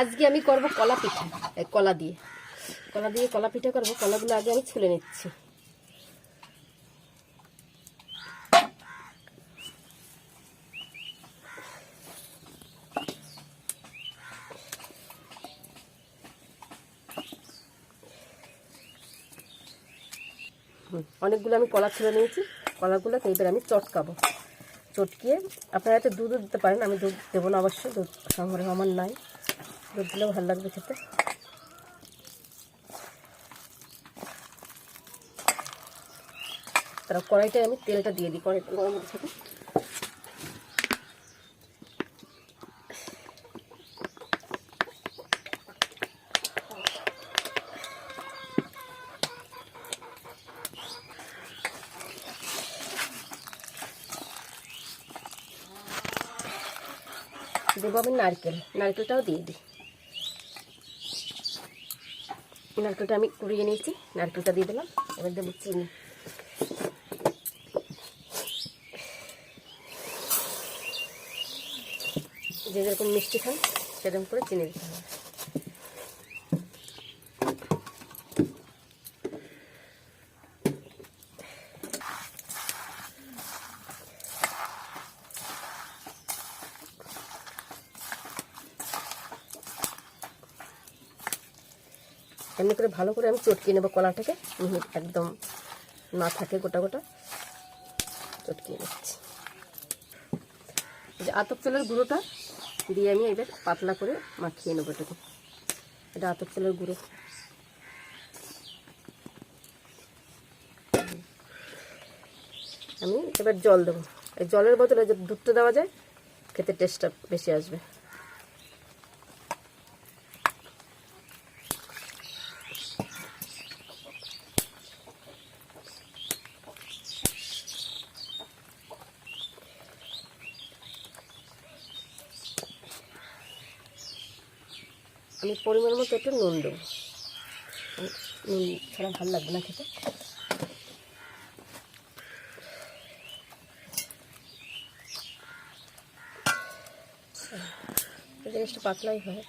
আজকে আমি করব কলা পিঠা কলা দিয়ে। কলা দিয়ে কলা পিঠা করব, কলাগুলো আগে আমি ছুলে নিচ্ছি। অনেকগুলো আমি কলা ছুলে নিয়েছি। কলাগুলোকে এবার আমি চটকাবো। চটকিয়ে আপনারা এতে দুধও দিতে পারেন, আমি দুধ দেবো না অবশ্যই, দুধ সংগ্রহ আমার নাই। দুধ দিলেও ভালো লাগবে খেতে। তারপর কড়াইটায় আমি তেলটা দিয়ে দিই, কড়াইটা গরম হতে থাকে দেবো আমি নারকেল, নারকেলটাও দিয়ে দিই। নারকেলটা আমি কুড়িয়ে নিয়েছি, নারকেলটা দিয়ে দিলাম। এবার দেবো চিনি। যে যেরকম মিষ্টি খান, সেরকম করে চিনি দিতে হবে। এমনি করে ভালো করে আমি চটকিয়ে নেব কলাটাকে। মিহি একদম না থাকে গোটা গোটা। চটকিয়ে নিচ্ছি। যে আতপ চালের গুঁড়োটা দিয়ে আমি এবার পাতলা করে মাখিয়ে নেব এটাকে। এটা আতপ চালের গুঁড়ো। আমি এবার জল দেবো। এই জলের বদলে যদি দুধটা দেওয়া যায়, খেতে টেস্টটা বেশি আসবে। আমি পরিমাণ মতো একটু নুন দেবো। নুন ছাড়া ভালো লাগবে না খেতে। জিনিসটা পাতলাই হয়।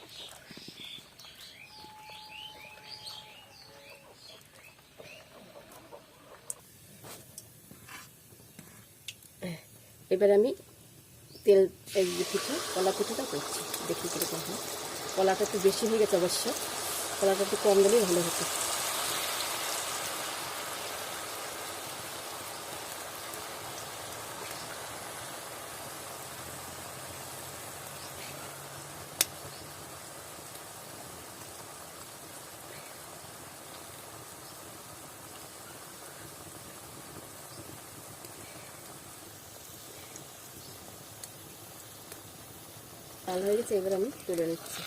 এবার আমি তেল পিঠা, কলা পিঠাটা করছি। দেখি কীরকম হয়। কলাটা একটু বেশি হয়ে গেছে অবশ্য। কলাটা একটু কম দিলেই ভালো হতো। ভালো হয়ে গেছে, এবার আমি তুলে নিচ্ছি।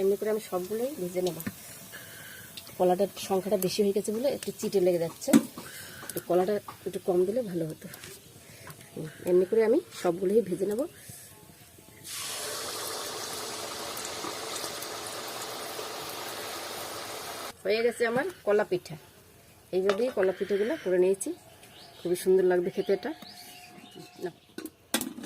এমনি করে আমি সবগুলোই ভেজে নেব। কলাটার সংখ্যাটা বেশি হয়ে গেছে বলে একটু চিটে লেগে যাচ্ছে। একটু কলাটা একটু কম দিলে ভালো হতো। এমনি করে আমি সবগুলোই ভেজে নেব। হয়ে গেছে আমার কলা পিঠা। এইভাবেই কলা পিঠাগুলো করে নিয়েছি। খুবই সুন্দর লাগবে খেতে এটা। না